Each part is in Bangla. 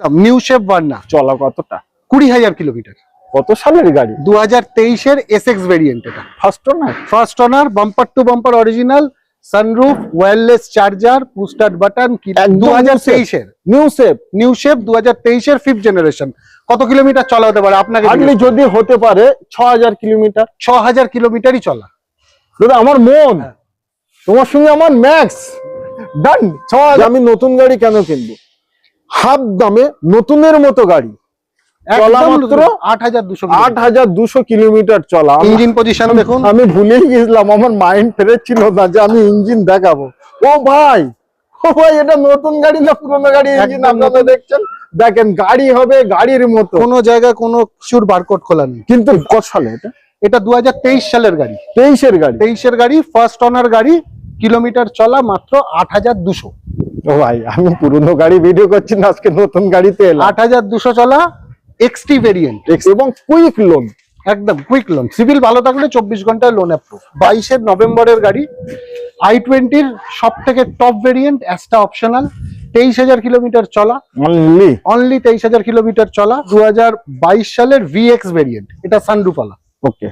নিউ শেপ ভার্না চলা কতটা? কুড়ি হাজার কিলোমিটার। কত সালের গাড়ি? দু হাজার তেইশের এস এক্স ভেরিয়েন্ট এটা। First first bumper to bumper original sunroof wireless charger push start button দু হাজার তেইশের। নিউ সেপ নিউ শেপ দু হাজার তেইশের ফিফথ জেনারেশন কত কিলোমিটার চলা হতে পারে? আপনাকে যদি হতে পারে ছ হাজার কিলোমিটার। ছ হাজার কিলোমিটারই চলা। দাদা আমার মন। হ্যাঁ। তোমার সঙ্গে আমার ম্যাক্স ডান ছ আমি নতুন গাড়ি কেন কিনবো? হাফ দামে নতুনের মতো গাড়ি। কিলোমিটার। চলা। ইঞ্জিন পজিশন দেখুন। আমি ভুলেই গেছিলাম আমার মাইন্ড ফেরেছিল না যে আমি ইঞ্জিন দেখাবো। ও ভাই ও ভাই এটা নতুন গাড়ি না পুরোনো গাড়ি ইঞ্জিন? আপনারা নতুন। দেখছেন? দেখেন গাড়ি হবে গাড়ির মতো। কোনো জায়গায় কোনো কিছুর বারকোড খোলা নেই। কিন্তু কত সালে এটা? এটা দু হাজার তেইশ সালের গাড়ি। তেইশের গাড়ি। তেইশের গাড়ি ফার্স্ট অনার গাড়ি কিলোমিটার চলা মাত্র আট হাজার দুশো। ও ভাই আমি পুরোনো গাড়ি ভিডিও করছি না আজকে নতুন গাড়িতে আট হাজার দুশো চলা এক্সটি ভেরিয়েন্ট এবং কুইক লোন একদম কুইক লোন সিভিল ভালো থাকলে চব্বিশ ঘন্টায় লোন অ্যাপ্রুভ বাইশের নভেম্বরের গাড়ি আই টোয়েন্টির সব থেকে টপ ভেরিয়েন্ট অ্যাসটা অপশনাল তেইশ হাজার কিলোমিটার চলা। অনলি অনলি তেইশ হাজার কিলোমিটার চলা। দু হাজার বাইশ সালের ভিএক্স ভেরিয়েন্ট এটা সানরুফালা ওকে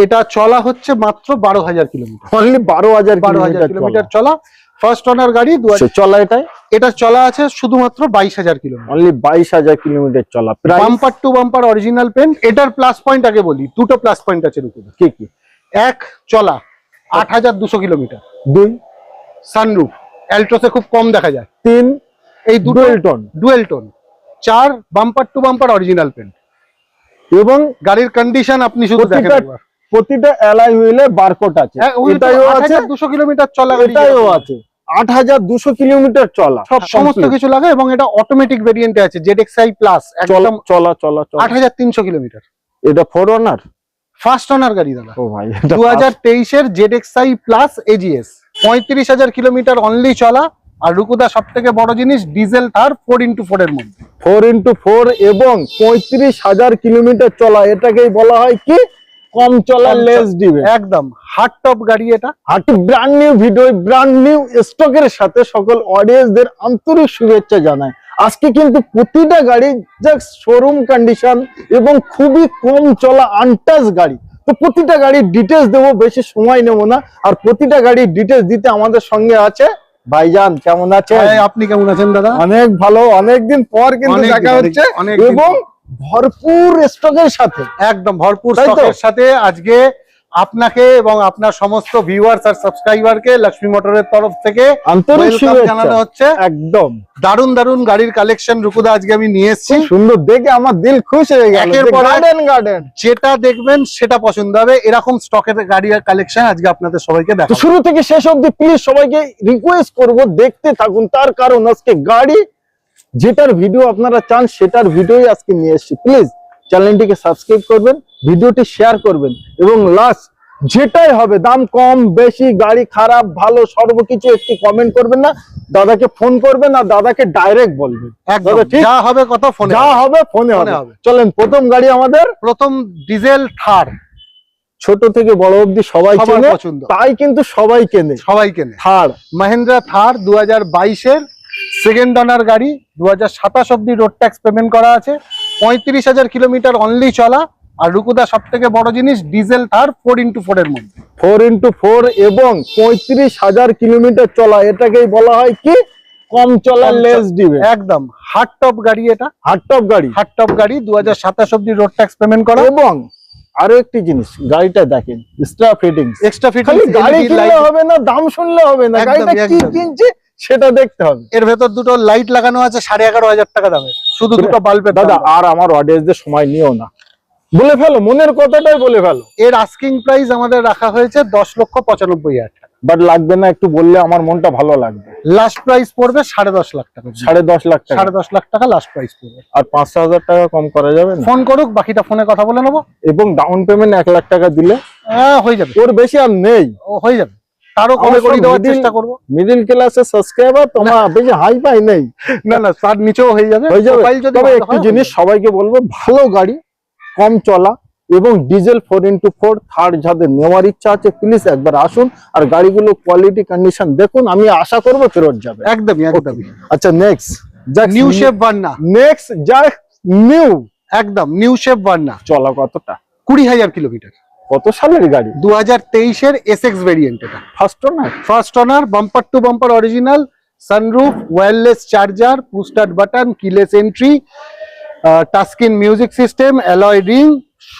এটা চলা হচ্ছে মাত্র বারো হাজার কিলোমিটার। অনলি বারো হাজার বারো হাজার কিলোমিটার চলা। ফার্স্ট অনার গাড়ি দু হাজার- চলা এটাই? এটা চলা আছে শুধুমাত্র বাইশ হাজার কিলোমিটার। অনলি বাইশ হাজার কিলোমিটার চলা। Bumper to bumper original paint এটার প্লাস পয়েন্ট আগে বলি দুটো প্লাস পয়েন্ট আছে কি কি? এক চলা আট হাজার দুশো কিলোমিটার। দুই? সানরুফ অ্যাল্টোসে খুব কম দেখা যায়। তিন? এই ডুয়েল টোন ডুয়েল টোন চার bumper to bumper original paint এবং গাড়ির কন্ডিশন আপনি শুধু দেখেন একবার। প্রতিটা এলাই হুইলে বারকোড আছে। এটাইও আছে 8200 কিলোমিটার চলা এটাইও আছে। আট হাজার দুশো কিলোমিটার চলা সব সমস্ত কিছু লাগে এবং এটা অটোমেটিক ভেরিয়েন্টে আছে জেড এক্স আই প্লাস চলা একদম চলা চলা চলা। আট হাজার তিনশো কিলোমিটার। এটা ফোর ওনার ফার্স্ট অনার গাড়ি দাদা। ও ভাই দু হাজার তেইশের Z X I plus AGS পঁয়ত্রিশ হাজার কিলোমিটার অনলি চলা আর রুকুদা সব থেকে বড় জিনিস ডিজেল তার ফোর ইন্টু ফোর এর মধ্যে। ফোর ইন্টু ফোর এবং পঁয়ত্রিশ হাজার কিলোমিটার চলা এটাকেই বলা হয় কি? কম চলা লেস দিবে। একদম। হার্ড টপ গাড়ি এটা। হাটি brand new video brand new স্টকের সাথে সকল অডিয়েন্সদের আন্তরিক শুভেচ্ছা জানাই। আজকে কিন্তু প্রতিটা গাড়ি জাস্ট শোরুম কন্ডিশন এবং খুবই কম চলা আনটাচ গাড়ি। তো প্রতিটা গাড়ির ডিটেলস দেবো বেশি সময় নেব না। আর প্রতিটা গাড়ির ডিটেলস দিতে আমাদের সঙ্গে আছে ভাইজান। কেমন আছে আপনি কেমন আছেন দাদা? অনেক ভালো। অনেকদিন পর কিন্তু দেখা হচ্ছে এবং ভরপুর স্টকের সাথে। একদম ভরপুর স্টকের সাথে আজকে আপনাকে এবং আপনার সমস্ত ভিউয়ার্স আর সাবস্ক্রাইবারকে লক্ষ্মী মোটরের তরফ থেকে আন্তরিক জানানো হচ্ছে। একদম। দারুণ দারুণ গাড়ির কালেকশন রুকুদা আজকে আমি নিয়ে এসেছি। সুন্দর দেখে আমার দিল খুশ হয়ে গেল। গার্ডেন গার্ডেন যেটা দেখবেন সেটা পছন্দ হবে। এরকম স্টকের গাড়ির কালেকশন আজকে আপনাদের সবাইকে তো দেখাবো। শুরু থেকে শেষ অবধি প্লিজ সবাইকে রিকোয়েস্ট করব দেখতে থাকুন। তার কারণ আজকে গাড়ি যেটার ভিডিও আপনারা চান সেটার ভিডিওই আজকে নিয়ে এসেছি। প্লিজ চ্যানেলটিকে সাবস্ক্রাইব করবেন ভিডিওটি শেয়ার করবেন এবং লাস্ট যেটাই হবে দাম কম বেশি গাড়ি খারাপ ভালো সর্বকিছু একটি কমেন্ট করবেন না। দাদাকে ফোন করবেন আর দাদাকে ডাইরেক্ট বলবেন। যা হবে কত ফোনে যা হবে। ফোনে হবে। চলেন প্রথম গাড়ি আমাদের। প্রথম ডিজেল থার। ছোট থেকে বড় অব্দি সবাই পছন্দ। তাই কিন্তু সবাই কেনে। সবাই কেনে। থার। মাহিন্দ্রা থার দু হাজার বাইশের সেকেন্ড অনার গাড়ি দু হাজার সাতাশ অব্দি রোড ট্যাক্স পেমেন্ট করা আছে। পঁয়ত্রিশ হাজার কিলোমিটার অনলি চলা। আর রুকুদা সব থেকে বড় জিনিস diesel Thar four into four এর মধ্যে। ফোর ইন্টু ফোর এবং পঁয়ত্রিশ হাজার কিলোমিটার চলা এটাকেই বলা হয় কি? কম চলা লেস। দিবে। একদম। হার্ড টপ গাড়ি এটা। হার্ড টপ গাড়ি। হার্ড টপ গাড়ি দু হাজার সাতাশ অব্দি রোড ট্যাক্স পেমেন্ট করা। এবং আরও একটি জিনিস গাড়িটা দেখেন এক্সট্রা ফিটিংস এক্সট্রা খালি গাড়ি কিনলে হবে না দাম শুনলে হবে না। গাড়িটা কি কিনছে? সেটা দেখতে হবে। এর ভেতর দুটো লাইট লাগানো আছে সাড়ে এগারো হাজার টাকা দামের। শুধু দুটো বাল্বের দাদা আর আমার অডিয়েন্সদের সময় নিও না। বলে ফেলো মনের কথাটাই বলে ফেলো। এর আস্কিং প্রাইস আমাদের রাখা হয়েছে দশ লক্ষ পঁচানব্বই হাজার টাকা। বাট লাগবে না একটু বললে আমার মনটা ভালো লাগবে। লাস্ট প্রাইস পড়বে সাড়ে দশ লাখ টাকা। সাড়ে দশ লাখ টাকা। সাড়ে দশ লাখ টাকা লাস্ট প্রাইস পড়বে। আর পাঁচশো হাজার টাকা কম করা যাবে ফোন করুক বাকিটা ফোনে কথা বলে নেব। এবং ডাউন পেমেন্ট এক লাখ টাকা দিলে? হ্যাঁ হয়ে যাবে। ওর বেশি আর নেই। ও হয়ে যাবে। তারও কমে করে দেওয়ার চেষ্টা করব। মিডিল ক্লাসের সাবস্ক্রাইবার তোমার বেশি হাই ফাই নেই। না না তার নিচেও হয়ে যাবে হয়ে যাবে। তবে একটি জিনিস সবাইকে বলব ভালো গাড়ি কম চলা এবং diesel four into four Thar যাদের নেওয়ার ইচ্ছা আছে প্লিজ একবার আসুন আর গাড়িগুলো কোয়ালিটি কন্ডিশন দেখুন আমি আশা করব ফেরত যাবে। একদমই একদমই। আচ্ছা next new shape next new একদম নিউ শেপ ভার্না চলা কতটা? কুড়ি হাজার কিলোমিটার কত সালের গাড়ি? দু হাজার তেইশের এস এক্স ভেরিয়েন্ট এটা। First owner first owner bumper to bumper original sunroof wireless charger push start button keyless entry touchscreen music system alloy ring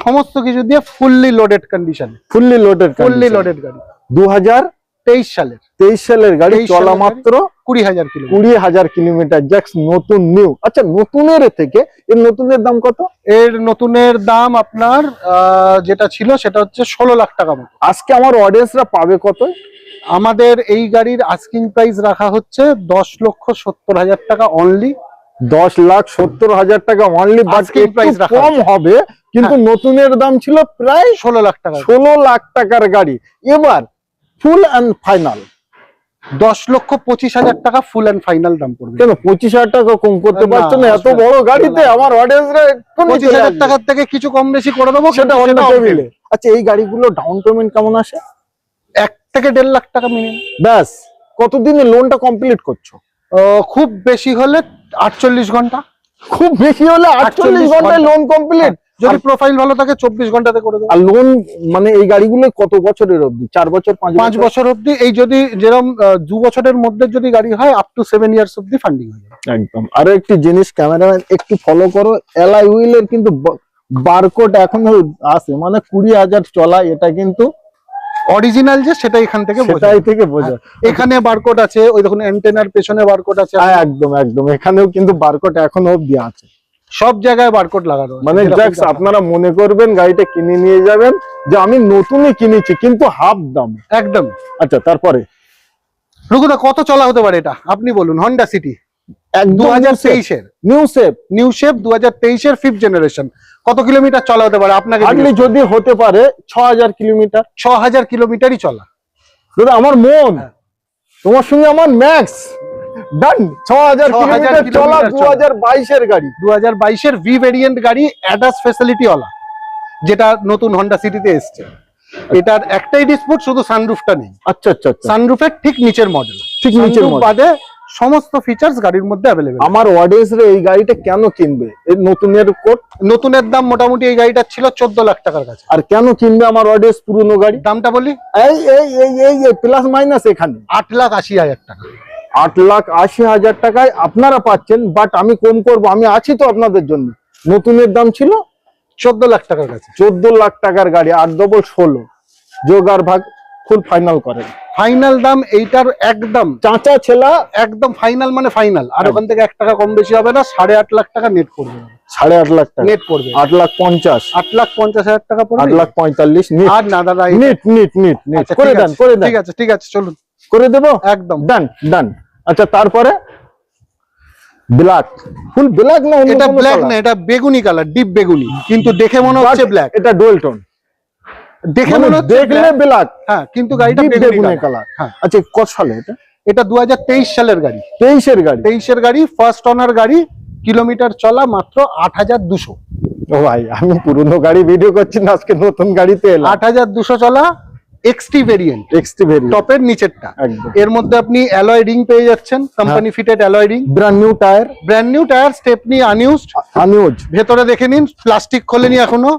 সমস্ত কিছু দিয়ে fully loaded condition fully loaded fully loaded গাড়ি। দু হাজার তেইশ সালের। তেইশ সালের গাড়ি চলা মাত্র কুড়ি হাজার কিলোমিটার। কুড়ি হাজার কিলোমিটার। জ্যাক্স নতুন নিউ আচ্ছা নতুনের থেকে এর নতুনের দাম কত? এর নতুনের দাম আপনার যেটা ছিল সেটা হচ্ছে ষোলো লাখ টাকা মতো। আজকে আমার অডিয়েন্সরা পাবে কত? আমাদের এই গাড়ির আস্কিং প্রাইস রাখা হচ্ছে দশ লক্ষ সত্তর হাজার টাকা অনলি দশ লাখ সত্তর হাজার টাকা অনলি Asking রাখা কম হবে কিন্তু নতুনের দাম ছিল প্রায় ষোলো লাখ টাকা ষোলো লাখ টাকার গাড়ি। এবার ফুল অ্যান্ড ফাইনাল। দশ লক্ষ পঁচিশ হাজার টাকা ফুল অ্যান্ড ফাইনাল দাম পড়বে। কেন পঁচিশ হাজার টাকা কম করতে পারছ না? এত বড় গাড়িতে। আমার অডিয়েন্সরা পঁচিশ হাজার টাকার থেকে কিছু কম বেশি করে দেবো সেটা আচ্ছা এই গাড়িগুলো ডাউন পেমেন্ট কেমন আসে? এক থেকে দেড় লাখ টাকা মিনিমাম ব্যাস কতদিনে লোনটা কমপ্লিট করছ? খুব বেশি হলে আটচল্লিশ ঘণ্টা। খুব বেশি হলে আটচল্লিশ ঘন্টায় লোন কমপ্লিট যদি প্রোফাইল ভালো থাকে চব্বিশ ঘন্টাতে করে দেবো। আর লোন মানে এই গাড়িগুলো কত বছরের অবধি? চার বছর পাঁচ পাঁচ বছর? অবধি এই যদি যেরকম দু বছরের মধ্যে যদি গাড়ি হয় আপ টু সেভেন ইয়ার্স অবধি ফান্ডিং হয়ে যাবে। একদম। আরও একটি জিনিস ক্যামেরাম্যান একটু ফলো করো। এলআই হুইলের কিন্তু বারকোড এখনও আছে মানে কুড়ি হাজার চলা এটা কিন্তু অরিজিনাল যে সেটা এখান থেকে বোঝা সেটাই থেকে বোঝা এখানে বারকোড আছে ওই দেখুন অ্যান্টেনার পেছনে বারকোড আছে। হ্যাঁ একদম একদম। এখানেও কিন্তু বারকোড এখনও অব্দি আছে। সব জায়গায় বারকোড লাগানো মানে আপনারা মনে করবেন গাড়িটা কিনে নিয়ে যাবেন যে আমি নতুনই কিনেছি কিন্তু হাফ দাম। একদম। আচ্ছা তারপরে? রুকুদা কত চলা হতে পারে এটা? আপনি বলুন হন্ডা সিটি তেইশের। নিউ সেফ নিউ শেপ দু হাজার তেইশের ফিফথ জেনারেশন কত কিলোমিটার চলা হতে পারে? আপনাকে হার্ডলি যদি হতে পারে ছ হাজার কিলোমিটার। ছ হাজার কিলোমিটারই চলা। দাদা আমার মন। হ্যাঁ। তোমার সঙ্গে আমার ম্যাক্স ডান ছ হাজার কিলোমিটার চলা দু হাজার বাইশের গাড়ি। দু হাজার বাইশের ভি ভেরিয়েন্ট গাড়ি অ্যাডাস ফেসিলিটি ওলা যেটা নতুন হন্ডা সিটিতে এসছে। এটার একটাই ডিসপুট শুধু সানরুফটা নেই। আচ্ছা আচ্ছা আচ্ছা। সানরুফের ঠিক নিচের মডেল ঠিক নিচের বাদে সমস্ত ফিচার্স গাড়ির মধ্যে অ্যাভেলেবেল আমার অডিয়েন্স রে এই গাড়িটা কেন কিনবে? এই নতুনের কোট নতুনের দাম মোটামুটি এই গাড়িটার ছিল চোদ্দ লাখ টাকার কাছে। আর কেন কিনবে আমার অডিয়েন্স পুরনো গাড়ি? দামটা বলি? এই এই এই এই এই প্লাস মাইনাস এখানে। আট লাখ আশি হাজার টাকা। আট লাখ আশি হাজার টাকায় আপনারা পাচ্ছেন বাট আমি কম করব আমি আছি তো আপনাদের জন্য। নতুনের দাম ছিল চোদ্দ লাখ টাকার কাছে। চোদ্দ লাখ টাকার গাড়ি আট ডবল ষোলো। যোগ আর ভাগ ফুল ফাইনাল করেন। ফাইনাল দাম এইটার একদম চাঁচা ছেলা একদম ফাইনাল মানে ফাইনাল আর ওখান থেকে এক টাকা কম বেশি হবে না সাড়ে আট লাখ টাকা নেট পড়বে। সাড়ে আট লাখ টাকা। নেট পড়বে। আট লাখ পঞ্চাশ। আট লাখ পঞ্চাশ হাজার টাকা আট লাখ পঁয়তাল্লিশ আর না দাদা নিট নিট নিট নিট করে দেন করে দেন। ঠিক আছে ঠিক আছে চলুন। করে দেবো? একদম। ডান ডান আচ্ছা তারপরে ব্ল্যাক ফুল ব্ল্যাক না এটা ব্ল্যাক না এটা বেগুনি কালার ডিপ বেগুনি। কিন্তু দেখে মনে হচ্ছে ব্ল্যাক এটা ডুয়েল টোন দেখে মনে হচ্ছে দেখলে ব্ল্যাক হ্যাঁ কিন্তু গাড়িটা বেগুনি কালার হ্যাঁ। আচ্ছা কত সালে এটা? এটা দু হাজার তেইশ সালের গাড়ি। তেইশের গাড়ি। তেইশের গাড়ি ফার্স্ট অনার গাড়ি কিলোমিটার চলা মাত্র আট হাজার দুশো। ও ভাই আমি পুরনো গাড়ি ভিডিও করছি না আজকে নতুন গাড়িতে এলাম। আট হাজার দুশো চলা এক্সটি ভেরিয়েন্ট এক্সটি ভেরি টপের নিচেরটা। এর মধ্যে আপনি অ্যালয় রিং পেয়ে যাচ্ছেন company fitted alloy ring brand new tyre brand new tyre stepney unused unused ভেতরে দেখে নিন প্লাস্টিক খোলেনি এখনও।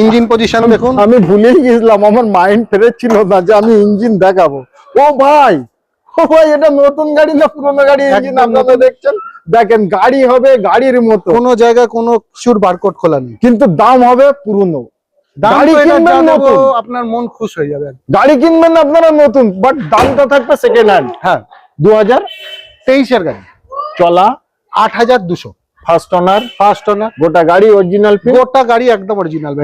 ইঞ্জিন পজিশন দেখুন। আমি ভুলেই গেছিলাম আমার মাইন্ড ফেরত ছিল না যে আমি ইঞ্জিন দেখাবো। ও ভাই ও ভাই এটা নতুন গাড়ি না পুরনো গাড়ি ইঞ্জিন আপনারা দেখছেন? দেখেন গাড়ি হবে গাড়ির মতো। কোনো জায়গায় কোনো কিছুর বারকোড খোলা নেই। কিন্তু দাম হবে পুরনো। গাড়ি কিনবেন নতুন? আপনার মন খুশ হয়ে যাবে। গাড়ি কিনবেন আপনারা নতুন বাট দামটা থাকবে সেকেন্ড হ্যান্ড হ্যাঁ দু হাজার তেইশের গাড়ি। চলা আট হাজার দুশো। ফার্স্ট অনার ফার্স্ট ওনার গোটা গাড়ি অরিজিনাল গোটা গাড়ি একদম অরিজিনাল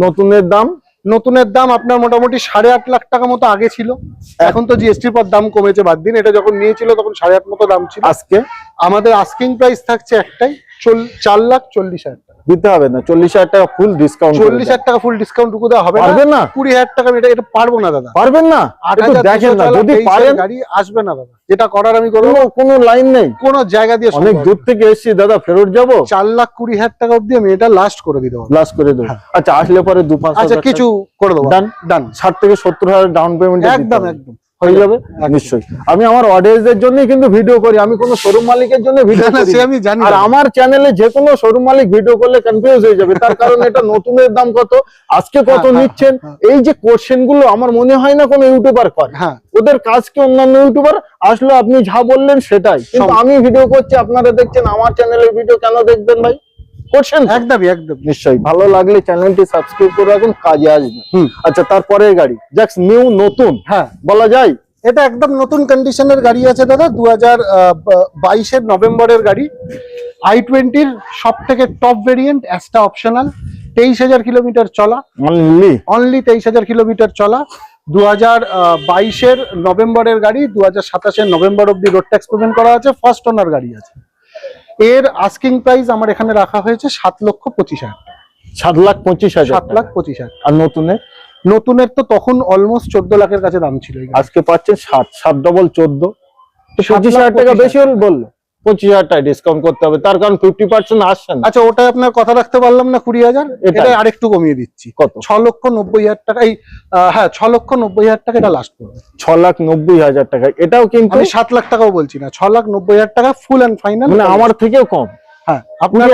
নতুনের দাম? নতুনের দাম আপনার মোটামুটি সাড়ে আট লাখ টাকা মতো আগে ছিল। এখন তো জিএসটির পর দাম কমেছে বাদ দিন। এটা যখন নিয়েছিল তখন সাড়ে আট মতো দাম ছিল। আজকে? আমাদের আস্কিং প্রাইস থাকছে একটাই চল- চার লাখ চল্লিশ হাজার। দিতে হবে না চল্লিশ হাজার টাকা ফুল ডিসকাউন্ট চল্লিশ হাজার টাকা ফুল ডিসকাউন্ট টুকু দেওয়া হবে পারবেন না? কুড়ি হাজার টাকা এটা এটা পারব না দাদা। পারবেন না? দেখেন না যদি পারেন গাড়ি আসবে না দাদা। যেটা করার আমি করব কোনো লাইন নেই। কোনো জায়গা দিয়ে অনেক দূর থেকে এসেছি দাদা ফেরত যাব? চার লাখ কুড়ি হাজার টাকা অব্দি আমি এটা লাস্ট করে দিতে পারব। লাস্ট করে দেবো। আচ্ছা আসলে পরে দু পাঁচ আচ্ছা কিছু করে দেবো। Done? ডান ষাট থেকে সত্তর হাজার ডাউন পেমেন্ট একদম একদম। হয়ে যাবে? নিশ্চয়ই। আমি আমার অডিয়েন্সদের জন্য কিন্তু ভিডিও করি আমি কোনো শোরুম মালিকের জন্য ভিডিও না, না, করি আমি জানি আর আমার চ্যানেলে যে কোনো শোরুম মালিক ভিডিও করলে কনফিউজ হয়ে যাবে। তার কারণ এটা নতুনের দাম কত আজকে কত হ্যাঁ, হ্যাঁ, নিচ্ছেন? হ্যাঁ। এই যে কোশ্চেনগুলো আমার মনে হয় না কোনো ইউটিউবার করে। হ্যাঁ। ওদের কাজ কি অন্যান্য ইউটিউবার আসলে আপনি যা বললেন সেটাই। কিন্তু আমি ভিডিও করছি আপনারা দেখছেন আমার চ্যানেলের ভিডিও কেন দেখবেন ভাই? করছেন? একদমই একদম নিশ্চয়ই ভালো লাগলে চ্যানেলটি সাবস্ক্রাইব করে রাখুন কাজে আসবে। আচ্ছা তারপরের গাড়ি জ্যাক্স নিউ নতুন। হ্যাঁ। বলা যায়? এটা একদম নতুন কন্ডিশনের গাড়ি আছে দাদা দু হাজার বাইশের নভেম্বরের গাড়ি। আই টোয়েন্টির সব থেকে টপ ভেরিয়েন্ট অ্যাস্টা অপশনাল তেইশ হাজার কিলোমিটার চলা। অনলি অনলি তেইশ হাজার কিলোমিটার চলা। দু হাজার বাইশের নভেম্বরের গাড়ি দু হাজার সাতাশের নভেম্বর অব্দি রোড ট্যাক্স পেমেন্ট করা আছে। ফার্স্ট ওনার গাড়ি আছে। এর আস্কিং প্রাইস আমার এখানে রাখা হয়েছে সাত লক্ষ পঁচিশ হাজার সাত লাখ পঁচিশ হাজার সাত লাখ পঁচিশ হাজার আর নতুনের? নতুনের তো তখন অলমোস্ট চোদ্দ লাখের কাছে দাম ছিল আজকে পাচ্ছেন সাত সাত ডবল চোদ্দ। পঁচিশ হাজার টাকা বেশি বলল। পঁচিশ হাজার টাকা ডিসকাউন্ট করতে হবে। তার কারণ ফিফটি পার্সেন্ট আসছে না। আচ্ছা ওটা আপনার কথা রাখতে পারলাম না কুড়ি হাজার। এটা আরেকটু কমিয়ে দিচ্ছি। কত? ছ লক্ষ নব্বই হাজার টাকা এই হ্যাঁ ছ লক্ষ নব্বই হাজার টাকা এটা লাস্ট পড়বে। ছ লাখ নব্বই হাজার টাকা। এটাও কিন্তু আমি সাত লাখ টাকাও বলছি না ছ লাখ নব্বই হাজার টাকা ফুল অ্যান্ড ফাইনাল মানে আমার থেকেও কম। হ্যাঁ আপনার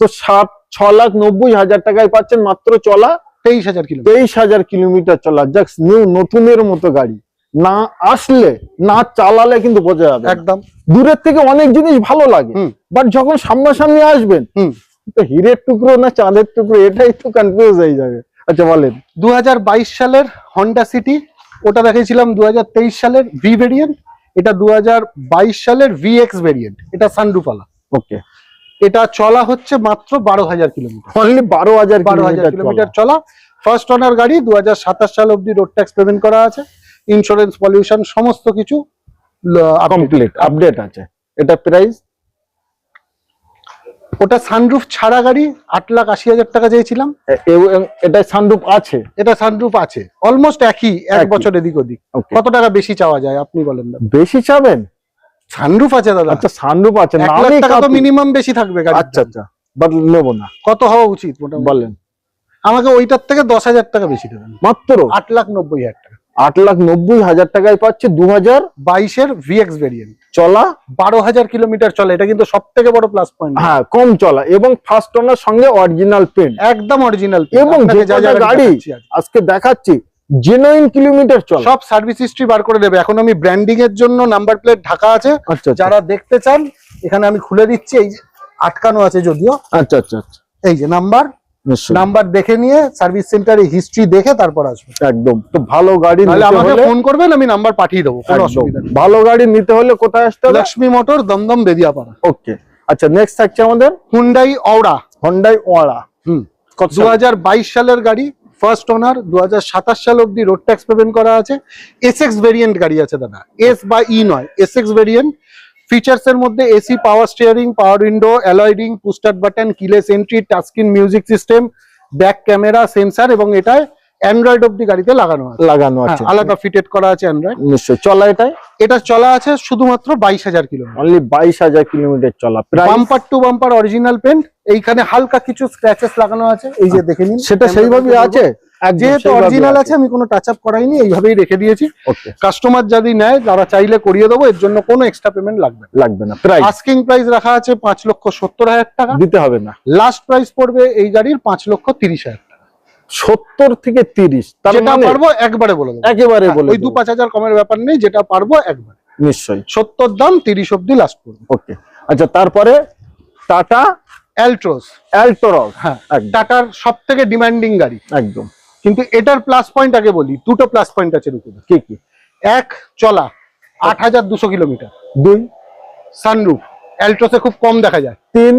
তো সাত ছ লাখ নব্বই হাজার টাকায় পাচ্ছেন মাত্র চলা তেইশ হাজার কিলো তেইশ হাজার কিলোমিটার চলা। জাস্ট নিউ নতুনের মতো গাড়ি। না আসলে না চালালে কিন্তু বোঝা যাবে একদম। দূরের থেকে অনেক জিনিস ভালো লাগে। বাট যখন সামনাসামনি আসবেন হুম। তো হীরের টুকরো না চাঁদের টুকরো এটাই তো কনফিউজ হয়ে যাবে। আচ্ছা বলেন। দুহাজার বাইশ সালের হন্ডা সিটি ওটা দেখিয়েছিলাম দু সালের ভি ভেরিয়েন্ট এটা দু হাজার বাইশ সালের ভি এক্স ভেরিয়েন্ট এটা সানরুফালা ওকে এটা চলা হচ্ছে মাত্র বারো হাজার কিলোমিটার। অনলি বারো হাজার বারো হাজার কিলোমিটার চলা। ফার্স্ট ওনার গাড়ি দু হাজার সাতাশ সাল অব্দি রোড ট্যাক্স পেমেন্ট করা আছে। ইন্স্যুরেন্স পলিউশন সমস্ত কিছু কমপ্লিট আপডেট আছে। এটা প্রাইস ওটা সানরুফ ছাড়া গাড়ি আট লাখ আশি হাজার টাকা চেয়েছিলাম। এটা সানরূপ আছে? এটা সানরুফ আছে। অলমোস্ট একই এক বছর এদিক ওদিক। কত টাকা বেশি চাওয়া যায় আপনি বলেন না। বেশি চাবেন? সানরুফ আছে দাদা। আচ্ছা সানরুফ আছে। এক লাখ টাকা তো মিনিমাম বেশি থাকবে গাড়ি আচ্ছা আচ্ছা। বাট নেব না। কত হওয়া উচিত মোটামুটি? বলেন। আমাকে ওইটার থেকে দশ হাজার টাকা বেশি দেবেন। মাত্র? আট লাখ নব্বই হাজার টাকা। আট লাখ নব্বই হাজার টাকায় পাচ্ছে দু হাজার বাইশের ভিএক্স ভেরিয়েন্ট চলা। বারো হাজার কিলোমিটার চলে এটা কিন্তু সব থেকে বড় প্লাস পয়েন্ট হ্যাঁ কম চলা এবং ফার্স্ট ওনার সঙ্গে অরিজিনাল পেন একদম অরিজিনাল এবং গাড়ি আজকে দেখাচ্ছি জেনুইন কিলোমিটার চলা। সব সার্ভিস হিস্ট্রি বার করে দেবে। এখন আমি ব্র্যান্ডিং এর জন্য নাম্বার প্লেট ঢাকা আছে। আচ্ছা যারা দেখতে চান এখানে আমি খুলে দিচ্ছি এই আটকানো আছে যদিও। আচ্ছা আচ্ছা আচ্ছা। এই যে নাম্বার নাম্বার দেখে নিয়ে সার্ভিস সেন্টারে হিস্ট্রি দেখে তারপর আসবে। একদম। তো ভালো গাড়ি নিতে আমাকে ফোন করবেন আমি নাম্বার পাঠিয়ে দেবো কোনো অসুবিধা নেই। ভালো গাড়ি নিতে হলে কোথায় আসতে হবে? লক্ষ্মী মোটর দমদম বেদিয়াপাড়া। ওকে। আচ্ছা নেক্সট থাকছে আমাদের? হুন্ডাই অওড়া হন্ডাই ওয়ালা হুম। কত দু হাজার বাইশ সালের গাড়ি ফার্স্ট ওনার দু হাজার সাতাশ সাল অব্দি রোড ট্যাক্স পেমেন্ট করা আছে। এসএক্স ভেরিয়েন্ট গাড়ি আছে দাদা। এস বা ই নয় এসএক্স ভেরিয়েন্ট ফিচার্স এর মধ্যে AC power steering power window অ্যালয়েডিং push start button keyless entry touchscreen music system back camera sensor এবং এটায় অ্যান্ড্রয়েড অব্দি গাড়িতে লাগানো আছে। লাগানো হ্যাঁ, আছে। আলাদা ফিটেড করা আছে অ্যান্ড্রয়েড নিশ্চয় চলা এটাই এটা চলা আছে শুধুমাত্র বাইশ হাজার কিলোমিটার অনলি বাইশ হাজার কিলোমিটার চলা। Bumper to bumper original paint এইখানে হালকা কিছু স্ক্র্যাচেস লাগানো আছে এই যে দেখে নিন। সেটা সেইভাবেই আছে? যেহেতু অরিজিনাল আছে। আমি কোনো টাচ আপ করাইনি এইভাবেই রেখে দিয়েছি। কাস্টমার যদি নেয় যারা চাইলে করিয়ে দেবো এর জন্য কোনো এক্সট্রা পেমেন্ট লাগবে লাগবে না প্রাইস আস্কিং প্রাইস রাখা আছে পাঁচ লক্ষ সত্তর হাজার টাকা। দিতে হবে না। লাস্ট প্রাইস পড়বে এই গাড়ির পাঁচ লক্ষ তিরিশ হাজার টাকা। সত্তর থেকে তিরিশ তার যেটা মানে পারব একবারে বলে দেবো। একেবারে হ্যাঁ, বলে ওই দু পাঁচ হাজার কমের ব্যাপার নেই যেটা পারব একবার। নিশ্চয়ই। সত্তর দাম তিরিশ অব্দি লাস্ট পড়বে। ওকে আচ্ছা তারপরে টাটা অ্যালট্রোস অ্যালটোরস হ্যাঁ টাটার সব থেকে ডিমান্ডিং গাড়ি। একদম। কিন্তু এটার প্লাস পয়েন্ট আগে বলি দুটো প্লাস পয়েন্ট আছে রুকুদা কি কি? এক চলা আট হাজার দুশো কিলোমিটার। দুই সানরুফ অ্যালট্রোসে খুব কম দেখা যায়। তিন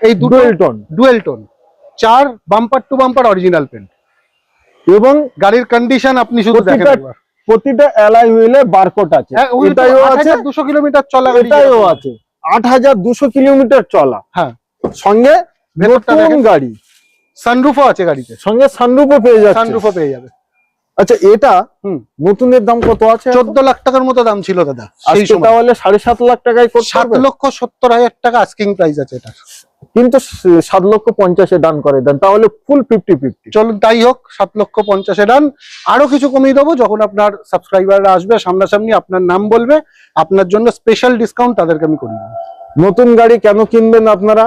এই দুটো ডুয়েল টোন ডুয়েল টোন চার bumper to bumper original paint এবং গাড়ির কন্ডিশন আপনি শুধু দেখেন প্রতিটা একবার। প্রতিটা অ্যালাই হুইলে বারকোড আছে। হ্যাঁ, এটাইও আছে। 8200 কিলোমিটার চলা গাড়ি। এটাইও আছে। আট হাজার দুশো কিলোমিটার চলা। হ্যাঁ। সঙ্গে ভেতরটা নতুন গাড়ি। সানরুফও আছে গাড়িতে। সঙ্গে সানরুফও পেয়ে যাচ্ছে। সানরুফও পেয়ে যাবে। আচ্ছা এটা হুম। নতুনের দাম কত আছে চোদ্দ লাখ টাকার মতো দাম ছিল দাদা তাহলে সাড়ে সাত লাখ টাকায় সাত লক্ষ সত্তর হাজার টাকা আস্কিং প্রাইস আছে এটা কিন্তু সাত লক্ষ পঞ্চাশে ডান করে দেন তাহলে ফুল ফিফটি ফিফটি চলুন তাই হোক সাত লক্ষ পঞ্চাশে ডান আরও কিছু কমিয়ে দেবো যখন আপনার সাবস্ক্রাইবাররা আসবে সামনাসামনি আপনার নাম বলবে আপনার জন্য স্পেশাল ডিসকাউন্ট তাদেরকে আমি দেবো। নতুন গাড়ি কেন কিনবেন আপনারা?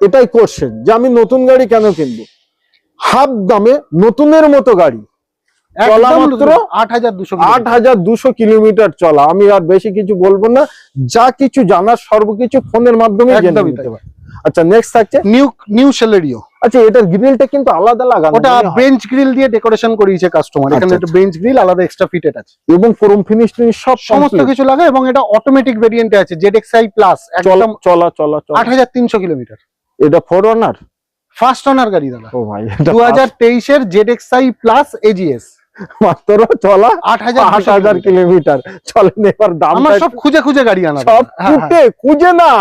এটাই করছেন যে আমি নতুন গাড়ি কেন কিনবো? হাফ দামে নতুনের মতো গাড়ি। চলা মাত্র আট হাজার দুশো আট হাজার দুশো কিলোমিটার চলা। আমি আর বেশি কিছু বলব না। যা কিছু জানার সর্বকিছু ফোনের মাধ্যমে জেনে নিতে তাই। আচ্ছা নেক্সট থাকছে নিউ নিউ সেলেরিও। আচ্ছা এটার গ্রিলটা কিন্তু আলাদা লাগানো ওটা বেঞ্চ গ্রিল দিয়ে ডেকোরেশন করিয়েছে কাস্টমার এখানে আচ্ছা, একটা বেঞ্চ গ্রিল আলাদা এক্সট্রা ফিটেড আছে। এবং ক্রোম ফিনিশ সব সমস্ত কিছু লাগে এবং এটা অটোমেটিক ভেরিয়েন্টে আছে জেড এক্স আই প্লাস চলা চলা চলা চলা। আট হাজার তিনশো কিলোমিটার। এটা ফোর ওনার ফার্স্ট অনার গাড়ি দাদা। ও ভাই এটা দু হাজার তেইশের Z X I plus AGS মাত্র চলা আট হাজার আট হাজার কিলোমিটার। চলেন এবার দাম আমার সব খুঁজে খুঁজে গাড়ি আনা সব দাদা। হ্যাঁ, হ্যাঁ। ফুটে খুঁজে না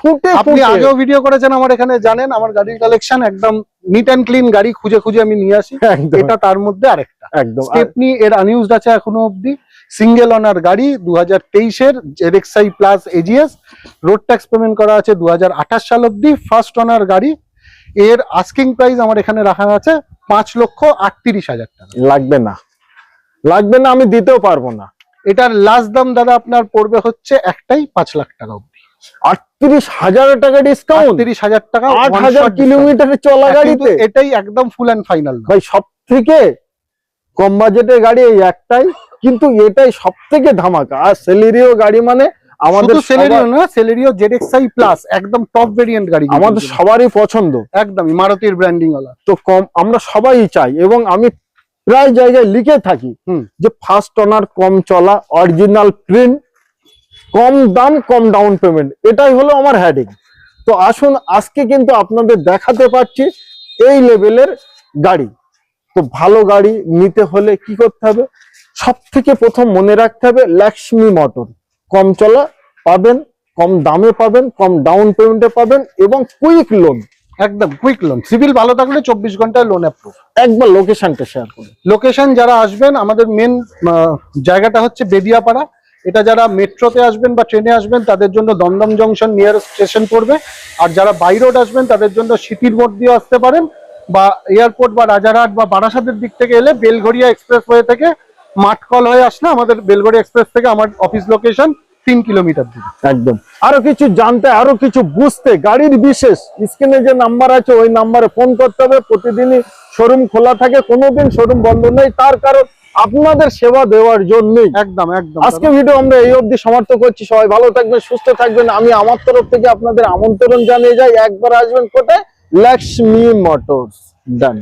ফুটে আপনি আগেও ভিডিও করেছেন আমার এখানে জানেন আমার গাড়ির কালেকশন একদম নিট অ্যান্ড ক্লিন গাড়ি খুঁজে খুঁজে আমি নিয়ে আসি। এটা তার মধ্যে আরেকটা। একদম। স্টেপনি এর আনইউজড আছে এখনও অবধি। সিঙ্গেল অনার গাড়ি দু হাজার তেইশের ZXI plus AGS road tax payment করা আছে দু হাজার আঠাশ সাল অব্দি ফার্স্ট অনার গাড়ি। এর আস্কিং প্রাইস আমার এখানে রাখা আছে পাঁচ লক্ষ আটত্রিশ হাজার টাকা। লাগবে না। লাগবে না আমি দিতেও পারব না। এটার লাস্ট দাম দাদা আপনার পড়বে হচ্ছে একটাই পাঁচ লাখ টাকা অবধি। আটত্রিশ হাজার টাকা ডিসকাউন্ট আটত্রিশ হাজার টাকা আট হাজার কিলোমিটারে চলা কিন্তু গাড়িতে? এটাই একদম ফুল অ্যান্ড ফাইনাল ভাই সব থেকে কম বাজেটের গাড়ি এই একটাই। কিন্তু এটাই সব থেকে ধামাকা। আর সেলেরিও গাড়ি মানে আমাদের সেলেরিও না সেলেরিও জেডএক্সআই প্লাস একদম টপ ভেরিয়েন্ট গাড়ি আমাদের সবারই পছন্দ। একদমই মারুতির ব্র্যান্ডিং ওয়ালা তো কম আমরা সবাই চাই এবং আমি প্রায় জায়গায় লিখে থাকি। যে ফার্স্ট ওনার কম চলা অরিজিনাল প্রিন্ট কম দাম কম ডাউন পেমেন্ট এটাই হলো আমার হেডিং তো আসুন আজকে কিন্তু আপনাদের দেখাতে পাচ্ছি এই লেভেলের গাড়ি। তো ভালো গাড়ি নিতে হলে কি করতে হবে? সব থেকে প্রথম মনে রাখতে হবে লক্ষ্মী মোটর কম চলা পাবেন কম দামে পাবেন কম ডাউন পেমেন্টে পাবেন এবং কুইক লোন একদম কুইক লোন সিভিল ভালো থাকলে চব্বিশ ঘন্টায় লোন অ্যাপ্রুভ একবার লোকেশনটা শেয়ার করুন। লোকেশন যারা আসবেন আমাদের মেন জায়গাটা হচ্ছে বেদিয়াপাড়া। এটা যারা মেট্রোতে আসবেন বা ট্রেনে আসবেন তাদের জন্য দমদম জংশন নিয়ার স্টেশন পড়বে। আর যারা বাই রোড আসবেন তাদের জন্য সিটির মোড় দিয়ে আসতে পারেন। বা এয়ারপোর্ট বা রাজারহাট বা বারাসাতের দিক থেকে এলে বেলঘড়িয়া এক্সপ্রেস হয়ে থেকে মাঠকল হয়ে আসলে আমাদের বেলঘড়িয়া এক্সপ্রেস থেকে আমার অফিস লোকেশন তিন কিলোমিটার দূরে। একদম। আরও কিছু জানতে আরও কিছু বুঝতে গাড়ির বিশেষ স্ক্রিনে যে নাম্বার আছে ওই নাম্বারে ফোন করতে হবে। প্রতিদিনই শোরুম খোলা থাকে কোনোদিন শোরুম বন্ধ নেই। তার কারণ আপনাদের সেবা দেওয়ার জন্যই। একদম একদম। আজকে ভিডিও আমরা এই অবধি সমাপ্ত করছি। সবাই ভালো থাকবেন সুস্থ থাকবেন। আমি আমার তরফ থেকে আপনাদের আমন্ত্রণ জানিয়ে যাই। একবার আসবেন কোথায়? লক্ষ্মী মোটরস ডান